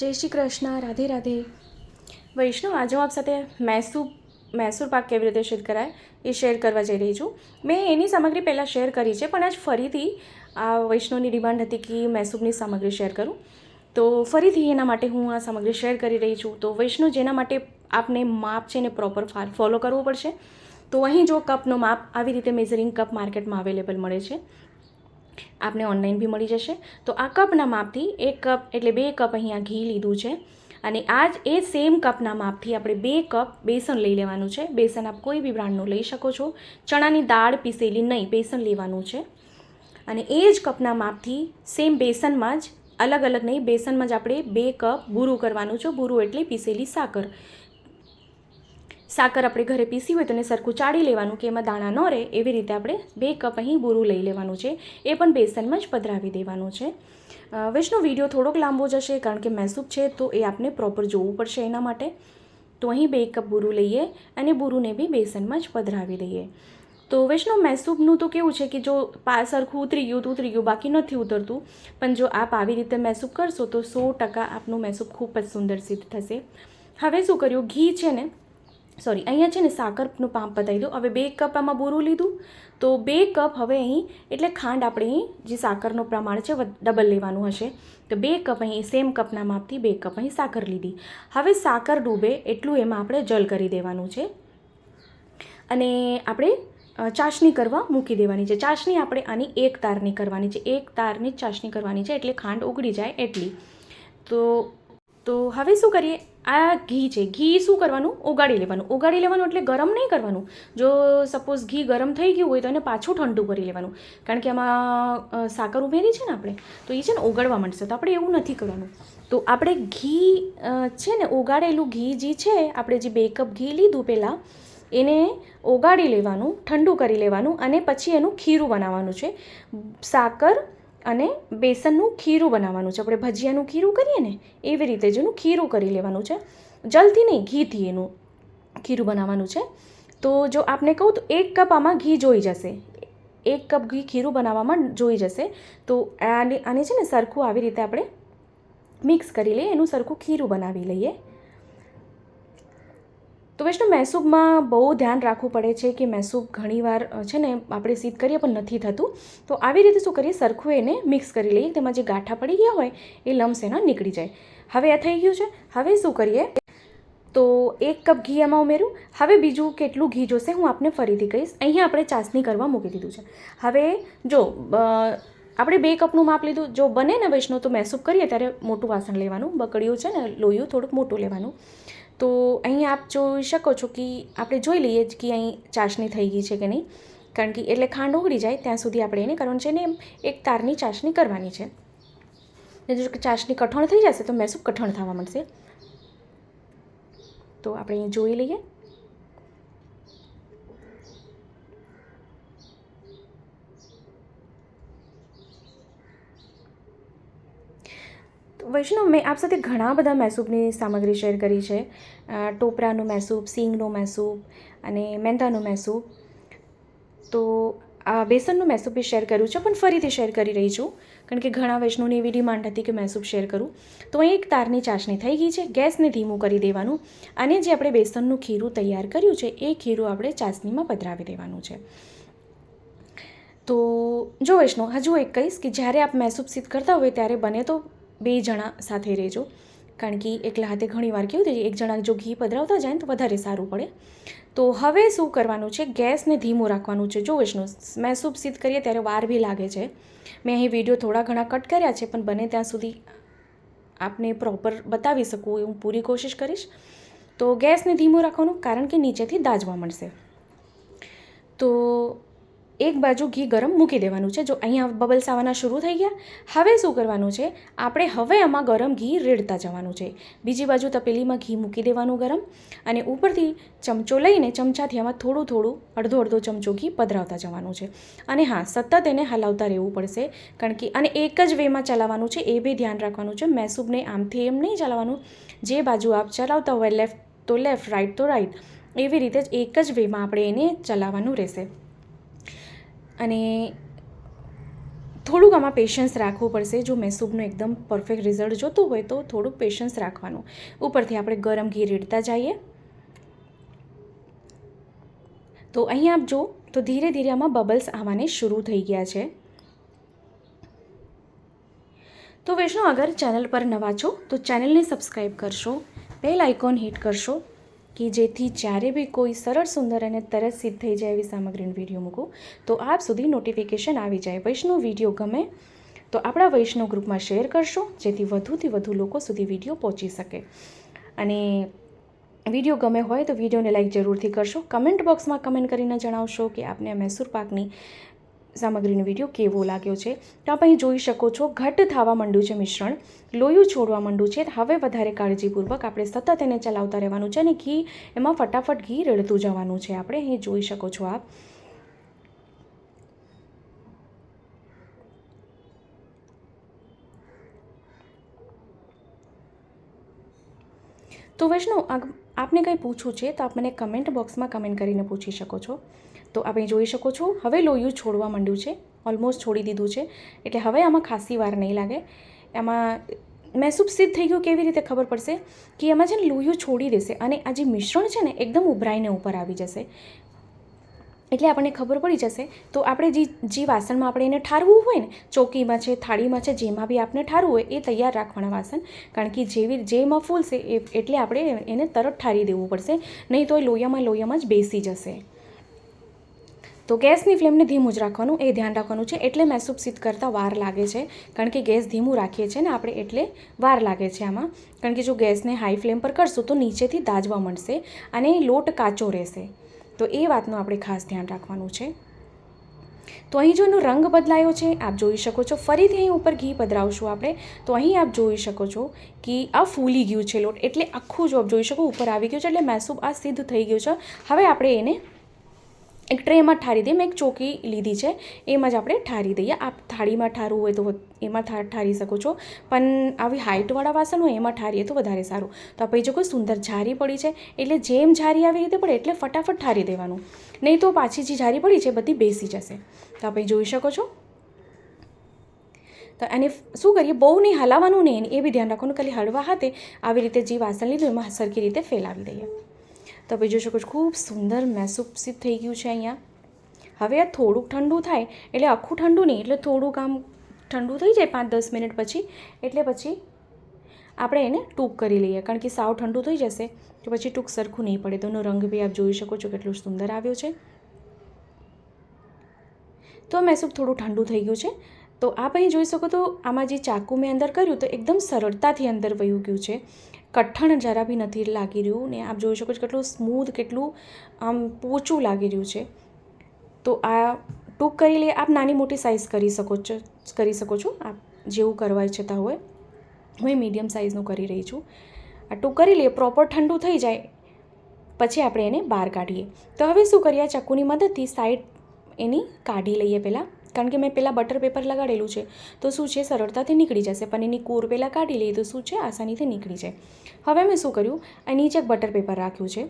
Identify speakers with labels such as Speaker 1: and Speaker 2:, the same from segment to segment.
Speaker 1: જય શ્રી કૃષ્ણ, રાધે રાધે. વૈષ્ણવ, આજે હું આપ સાથે મૈસૂર મૈસૂર પાક કેવી રીતે સિદ્ધ કરાય એ શેર કરવા જઈ રહી છું. મેં એની સામગ્રી પહેલાં શેર કરી છે, પણ આજ ફરીથી આ વૈષ્ણવની ડિમાન્ડ હતી કે મૈસૂરની સામગ્રી શેર કરું. તો ફરીથી એના માટે હું આ સામગ્રી શેર કરી રહી છું. તો વૈષ્ણવ, જેના માટે આપને માપ છે ને પ્રોપર ફોલો કરવું પડશે. તો અહીં જો કપનો માપ આવી રીતે મેઝરિંગ કપ માર્કેટમાં અવેલેબલ મળે છે આપને ઓનલાઈન બી મળી જશે. તો આ કપના માપથી એક કપ એટલે બે કપ અહીંયા ઘી લીધું છે. અને આ જ એ સેમ કપના માપથી આપણે બે કપ બેસન લઈ લેવાનું છે. બેસન આપ કોઈ બી બ્રાન્ડનું લઈ શકો છો. ચણાની દાળ પીસેલી નહીં, બેસન લેવાનું છે. અને એ જ કપના માપથી સેમ બેસનમાં જ અલગ અલગ નહીં, બેસનમાં જ આપણે બે કપ બૂરું કરવાનું છે. બૂરું એટલે પીસેલી સાકર. સાકર આપણે ઘરે પીસી હોય તો એને સરખું ચાળી લેવાનું કે એમાં દાણા ન રહે, એવી રીતે આપણે બે કપ અહીં બૂરું લઈ લેવાનું છે. એ પણ બેસનમાં જ પધરાવી દેવાનું છે. વૈષ્ણો, વીડિયો થોડોક લાંબો જશે કારણ કે મૈસૂબ છે તો એ આપને પ્રોપર જોવું પડશે એના માટે. તો અહીં બે કપ બૂરું લઈએ અને બૂરુંને બી બેસનમાં જ પધરાવી દઈએ. તો વૈષ્ણવ મૈસૂબનું તો કેવું છે કે જો પા, સરખું ઉતરી ગયું તો ઉતરી ગયું, બાકી નથી ઉતરતું. પણ જો આપ આવી રીતે મૈસૂબ કરશો તો સો ટકા આપનું મૈસૂબ ખૂબ જ સુંદર સિદ્ધ થશે. હવે શું કર્યું? ઘી છે ને સોરી, અહીંયા છે ને સાકરનું પામ બતાવી દઉં. હવે બે કપ આમાં બોરું લીધું. તો બે કપ હવે અહીં, એટલે ખાંડ આપણે અહીં, જે સાકરનું પ્રમાણ છે ડબલ લેવાનું હશે. તો બે કપ અહીં સેમ કપના માપથી બે કપ અહીં સાકર લીધી. હવે સાકર ડૂબે એટલું એમાં આપણે જલ કરી દેવાનું છે. અને આપણે ચાસણી કરવા મૂકી દેવાની છે. ચાસણી આપણે આની એક તારની કરવાની છે. એક તારની જ ચાસણી કરવાની છે, એટલે ખાંડ ઓગળી જાય એટલી. તો તો હવે શું કરીએ? આ ઘી છે. ઘી શું કરવાનું? ઓગાળી લેવાનું. ઓગાળી લેવાનું એટલે ગરમ નહીં કરવાનું. જો સપોઝ ઘી ગરમ થઈ ગયું હોય તો એને પાછું ઠંડુ કરી લેવાનું. કારણ કે આમાં સાકર ઉમેરી છે ને આપણે, તો એ છે ને ઓગળવા માંડશે. તો આપણે એવું નથી કરવાનું. તો આપણે ઘી છે ને ઓગાળેલું ઘી જે છે, આપણે જે બે કપ ઘી લીધું પહેલાં, એને ઓગાળી લેવાનું, ઠંડુ કરી લેવાનું અને પછી એનું ખીરું બનાવવાનું છે. સાકર અને બેસનનું ખીરું બનાવવાનું છે. આપણે ભજીયાનું ખીરું કરીએ ને, એવી રીતે જ એનું ખીરું કરી લેવાનું છે. જલથી નહીં ઘીથી એનું ખીરું બનાવવાનું છે. તો જો આપને કહું તો એક કપ આમાં ઘી જોઈ જશે. એક કપ ઘી ખીરું બનાવવામાં જોઈ જશે. તો આને આને છે ને સરખું આવી રીતે આપણે મિક્સ કરી લઈએ, એનું સરખું ખીરું બનાવી લઈએ. તો વૈષ્ણવ મહેસૂબમાં બહુ ધ્યાન રાખવું પડે છે કે મહેસૂબ ઘણીવાર છે ને, આપણે સીધ કરીએ પણ નથી થતું. તો આવી રીતે શું કરીએ? સરખું એને મિક્સ કરી લઈએ. તેમાં જે ગાંઠા પડી ગયા હોય, એ લમ્સ એના નીકળી જાય. હવે આ થઈ ગયું છે. હવે શું કરીએ? તો એક કપ ઘી એમાં ઉમેર્યું. હવે બીજું કેટલું ઘી જોશે હું આપને ફરીથી કહીશ. અહીંયા આપણે ચાસણી કરવા મૂકી દીધું છે. હવે જો આપણે બે કપનું માપ લીધું. જો બને ને વૈષ્ણવ તો મહેસૂબ કરીએ ત્યારે મોટું વાસણ લેવાનું. બકડીયું છે ને લોયું થોડુંક મોટું લેવાનું. તો અહીં આપ જોઈ શકો છો કે આપણે જોઈ લઈએ કે અહીં ચાસણી થઈ ગઈ છે કે નહીં. કારણ કે એટલે ખાંડ ઓગળી જાય, ત્યાં સુધી આપણે એને કરવાનું છે ને એક તારની ચાસણી કરવાની છે. ને જો ચાસણી કઠણ થઈ જશે તો મૈસૂબ કઠણ થવા મળશે તો આપણે અહીં જોઈ લઈએ. વૈષ્ણવ, મેં આપ સાથે ઘણા બધા મેસૂપની સામગ્રી શેર કરી છે. ટોપરાનું મેસૂપ સિંગનું મેસૂપ અને મેંદાનું મેસૂપ તો આ બેસનનું મેસૂપ બી શેર કર્યું છે, પણ ફરીથી શેર કરી રહી છું, કારણ કે ઘણા વૈષ્ણવની એવી ડિમાન્ડ હતી કે મેસૂપ શેર કરું. તો અહીં એક તારની ચાસણી થઈ ગઈ છે, ગેસને ધીમું કરી દેવાનું અને જે આપણે બેસનનું ખીરું તૈયાર કર્યું છે, એ ખીરું આપણે ચાસણીમાં પધરાવી દેવાનું છે. તો જો વૈષ્ણવ, હજુ એક કહીશ કે જ્યારે આપ મહેસૂબ સિદ્ધ કરતા હોય ત્યારે બને તો બે જણા સાથે રહેજો. કારણ કે એકલા હાથે ઘણીવાર કેવું થાય એક જણા જો ઘી પધરાવતા જાય ને તો વધારે સારું પડે. તો હવે શું કરવાનું છે, ગેસને ધીમું રાખવાનું છે. જો વિષ્ણુ મેં સૂપ સિદ્ધ કરીએ ત્યારે વાર બી લાગે છે. મેં અહીં વીડિયો થોડા ઘણા કટ કર્યા છે, પણ બને ત્યાં સુધી આપને પ્રોપર બતાવી શકું એ હું પૂરી કોશિશ કરીશ. તો ગેસને ધીમું રાખવાનું, કારણ કે નીચેથી દાજવા મળશે. તો એક બાજુ ઘી ગરમ મૂકી દેવાનું છે. જો અહીંયા બબલ્સ આવવાના શરૂ થઈ ગયા, હવે શું કરવાનું છે? આપણે હવે આમાં ગરમ ઘી રેડતા જવાનું છે. બીજી બાજુ તપેલીમાં ઘી મૂકી દેવાનું ગરમ અને ઉપરથી ચમચો લઈને ચમચાથી આમાં થોડું થોડું અડધો અડધો ચમચો ઘી પધરાવતા જવાનું છે. અને હા, સતત એને હલાવતા રહેવું પડશે, કારણ કે અને એક જ વેમાં ચલાવવાનું છે, એ બી ધ્યાન રાખવાનું છે. મેસૂબને આમથી એમ નહીં ચલાવવાનું, જે બાજુ આપ ચલાવતા હોય લેફ્ટ તો લેફ્ટ રાઈટ તો રાઈટ એવી રીતે જ એક જ વેમાં આપણે એને ચલાવવાનું રહેશે. અને થોડુંક આમાં પેશન્સ રાખવું પડશે. જો મેસૂબનું એકદમ પરફેક્ટ રિઝલ્ટ જોતું હોય તો થોડુંક પેશન્સ રાખવાનું. ઉપરથી આપણે ગરમ ઘી રેડતા જઈએ. તો અહીં આપ જો, તો ધીરે ધીરે આમાં બબલ્સ આવવાને શરૂ થઈ ગયા છે. તો વૈષ્ણવ, અગર ચેનલ પર નવા છો, તો ચેનલને સબસ્ક્રાઈબ કરશો. બેલ આઇકોન હિટ કરશો. કે જેથી જ્યારે બી કોઈ સરળ, સુંદર અને તરત સિદ્ધ થઈ જાય એવી સામગ્રીનો વીડિયો મૂકું, તો આપ સુધી નોટિફિકેશન આવી જાય. વૈષ્ણવ વીડિયો ગમે તો આપણા વૈષ્ણવ ગ્રુપમાં શેર કરશો, જેથી વધુથી વધુ લોકો સુધી વીડિયો પહોંચી શકે. અને વીડિયો ગમે હોય તો વિડીયોને લાઈક જરૂરથી કરશો. કમેન્ટ બોક્સમાં કમેન્ટ કરીને જણાવશો કે આપને મૈસૂર પાકની સામગ્રીનો વીડિયો કેવો લાગ્યો છે? તો આપ અહીં જોઈ શકો છો ઘટ થવા માંડ્યું છે મિશ્રણ, લોયું છોડવા માંડ્યું છે. હવે વધારે કાળજીપૂર્વક આપણે સતત એને ચલાવતા રહેવાનું છે અને ઘી, એમાં ફટાફટ ઘી રેડતું જવાનું છે. આપણે અહીં જોઈ શકો છો આપ. તો વૈષ્ણવ આપને કંઈ પૂછવું છે તો આપ મને કમેન્ટ બોક્સમાં કમેન્ટ કરીને પૂછી શકો છો. તો આપણે જોઈ શકો છો, હવે લોયું છોડવા માંડ્યું છે ઓલમોસ્ટ છોડી દીધું છે. એટલે હવે આમાં ખાસી વાર નહીં લાગે. એમાં, મેં સિદ્ધ થઈ ગયું કેવી રીતે ખબર પડશે? કે એમાં છે ને લોયું છોડી દેશે અને આ જે મિશ્રણ છે ને, એકદમ ઉભરાઈને ઉપર આવી જશે. એટલે આપણને ખબર પડી જશે, તો આપણે જે જે વાસણમાં આપણે એને ઠારવું હોય ને, ચોકીમાં છે, થાળીમાં છે, જેમાં બી આપણે ઠારવું હોય, એ તૈયાર રાખવાના વાસણ. કારણ કે જેવી, જેમાં ફૂલશે એ, એટલે આપણે એને તરત ઠારી દેવું પડશે, નહીં તો એ લોયામાં લોયામાં જ બેસી જશે. તો ગેસની ફ્લેમને ધીમું જ રાખવાનું, એ ધ્યાન રાખવાનું છે, એટલે મેસૂબ સિદ્ધ કરતાં વાર લાગે છે. કારણ કે ગેસ ધીમું રાખીએ છીએ ને આપણે એટલે વાર લાગે છે આમાં. કારણ કે જો ગેસને હાઈ ફ્લેમ પર કરશું તો નીચેથી દાજવા મળશે અને લોટ કાચો રહેશે. તો એ વાતનું આપણે ખાસ ધ્યાન રાખવાનું છે. તો અહીં જો એનો રંગ બદલાયો છે, આપ જોઈ શકો છો. ફરીથી અહીં ઉપર ઘી પધરાવશું આપણે. તો અહીં આપ જોઈ શકો છો કે આ ફૂલી ગયું છે લોટ. એટલે આખું જો આપ જોઈ શકો, ઉપર આવી ગયું છે એટલે મેસૂબ આ સિદ્ધ થઈ ગયું છે. હવે આપણે એને એક ટ્રેમાં ઠારી દઈએ. મેં એક ચોકી લીધી છે. એમાં જ આપણે ઠારી દઈએ. આપ થાળીમાં ઠારવું હોય તો એમાં ઠારી શકો છો. પણ આવી હાઇટવાળા વાસણ હોય એમાં ઠારીએ તો વધારે સારું. તો આપણે જો કોઈ સુંદર ઝારી પડી છે, એટલે જેમ ઝારી આવી રીતે પડે એટલે ફટાફટ ઠારી દેવાનું. નહીં તો પાછી જે ઝારી પડી છે બધી બેસી જશે. તો આપણે જોઈ શકો છો. તો એને શું કરીએ? બહુ નહીં, હલાવવાનું નહીં. એ બી ધ્યાન રાખવાનું. ખાલી હળવા હાથે આવી રીતે જે વાસણ લીધું એમાં સરખી રીતે ફેલાવી દઈએ. તો આપણે જોઈ શકો છો, ખૂબ સુંદર મેસૂબ થઈ ગયું છે અહીંયા. હવે આ થોડુંક ઠંડુ થાય, એટલે આખું ઠંડુ નહીં, એટલે થોડુંક આમ ઠંડુ થઈ જાય પાંચ દસ મિનિટ પછી, એટલે પછી આપણે એને ટૂંક કરી લઈએ, કારણ કે સાવ ઠંડુ થઈ જશે, તો પછી ટૂંક સરખું નહીં પડે. તો એનો રંગ બી આપ જોઈ શકો છો કેટલો સુંદર આવ્યો છે. તો મેસૂબ થોડું ઠંડુ થઈ ગયું છે. તો આપ અહીં જોઈ શકો તો આમાં જે ચાકુ મેં અંદર કર્યું, તો એકદમ સરળતાથી અંદર વયું ગયું છે. કઠણ જરા બી નથી લાગી રહ્યું ને આપ જોઈ શકો છો કેટલું સ્મૂધ કેટલું, આમ પોચું લાગી રહ્યું છે. તો આ ટૂંક કરી લે આપ નાની મોટી સાઇઝ કરી શકો છો, કરી શકો છો. આપ જેવું કરવા ઈચ્છતા હોય, હું મીડિયમ સાઇઝનું કરી રહી છું. આ ટૂંક કરી લઈએ પ્રોપર ઠંડુ થઈ જાય, પછી આપણે એને બહાર કાઢીએ. તો હવે શું કરીએ, આ ચક્કુની મદદથી સાઈડ એની કાઢી લઈએ પહેલાં. કારણ કે મેં પહેલાં બટર પેપર લગાડેલું છે. તો શું છે? સરળતાથી નીકળી જશે. પણ એની કોર પહેલાં કાઢી લઈએ તો શું છે? આસાનીથી નીકળી જાય. હવે મેં શું કર્યું? આ નીચે બટર પેપર રાખ્યું છે.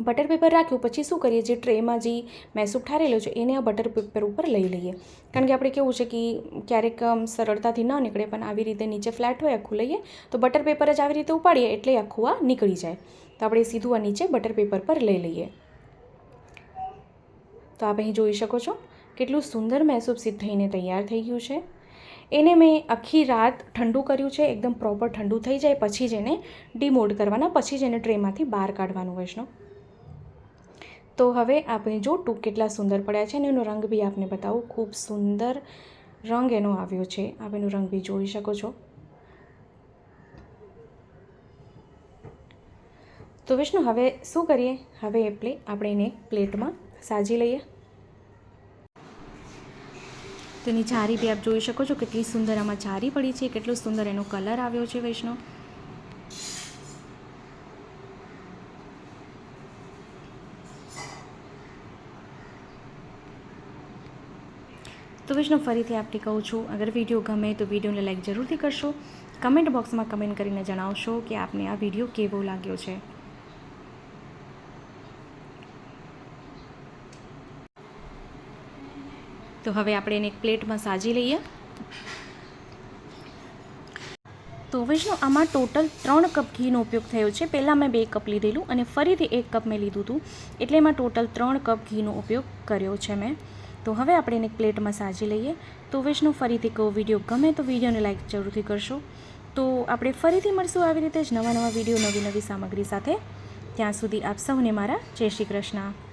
Speaker 1: બટર પેપર રાખ્યું પછી શું કરીએ? જે ટ્રેમાં જે મેસૂપ ઠારેલો છે, એને આ બટર પેપર ઉપર લઈ લઈએ. કારણ કે આપણે કેવું છે કે ક્યારેક સરળતાથી ન નીકળે, પણ આવી રીતે નીચે ફ્લેટ હોય, આખું લઈએ, તો બટર પેપર જ આવી રીતે ઉપાડીએ, એટલે આખું આ નીકળી જાય. તો આપણે સીધું આ નીચે બટર પેપર પર લઈ લઈએ. તો આપ અહીં જોઈ શકો છો. કેટલું સુંદર સિદ્ધ થઈને તૈયાર થઈ ગયું છે. એને મેં આખી રાત ઠંડુ કર્યું છે, એકદમ પ્રોપર ઠંડુ થઈ જાય, પછી જ એને ડીમોલ્ડ કરવાના, પછી જ એને ટ્રેમાંથી બહાર કાઢવાનું વૈષ્ણવ. તો હવે આપણે જો ટૂંક કેટલા સુંદર પડ્યા છે અને એનો રંગ બી આપને બતાવું. ખૂબ સુંદર રંગ એનો આવ્યો છે. આપ એનો રંગ બી જોઈ શકો છો. તો વિષ્ણુ, હવે શું કરીએ? હવે એ પ્લે આપણે એને પ્લેટમાં સાજી લઈએ. તેની જારી બી આપ જોઈ શકો છો કેટલી સુંદર આમાં જારી પડી છે, કેટલો સુંદર એનો કલર આવ્યો છે વૈષ્ણવ. તો વૈષ્ણવ, ફરીથી આપને કહું છું, અગર વીડિયો ગમે તો વિડીયોને લાઈક જરૂરથી કરશો. કમેન્ટ બોક્સમાં કમેન્ટ કરીને જણાવશો કે આપને આ વીડિયો કેવો લાગ્યો છે. તો હવે આપણે એને એક પ્લેટમાં સાજી લઈએ. તો વિષ્ણુ આમાં ટોટલ ત્રણ કપ ઘીનો ઉપયોગ થયો છે. પહેલાં મેં બે કપ લીધેલું અને ફરીથી એક કપ મેં લીધું હતું. એટલે એમાં ટોટલ ત્રણ કપ ઘીનો ઉપયોગ કર્યો છે મેં. તો હવે આપણે એને પ્લેટમાં સાજી લઈએ. તો વિષ્ણુ ફરીથી કહું વીડિયો ગમે તો વિડીયોને લાઈક જરૂરથી કરશો. તો આપણે ફરીથી મળશું આવી રીતે જ નવા નવા વીડિયો નવી નવી સામગ્રી સાથે. ત્યાં સુધી આપ સૌને મારા જય શ્રી કૃષ્ણ.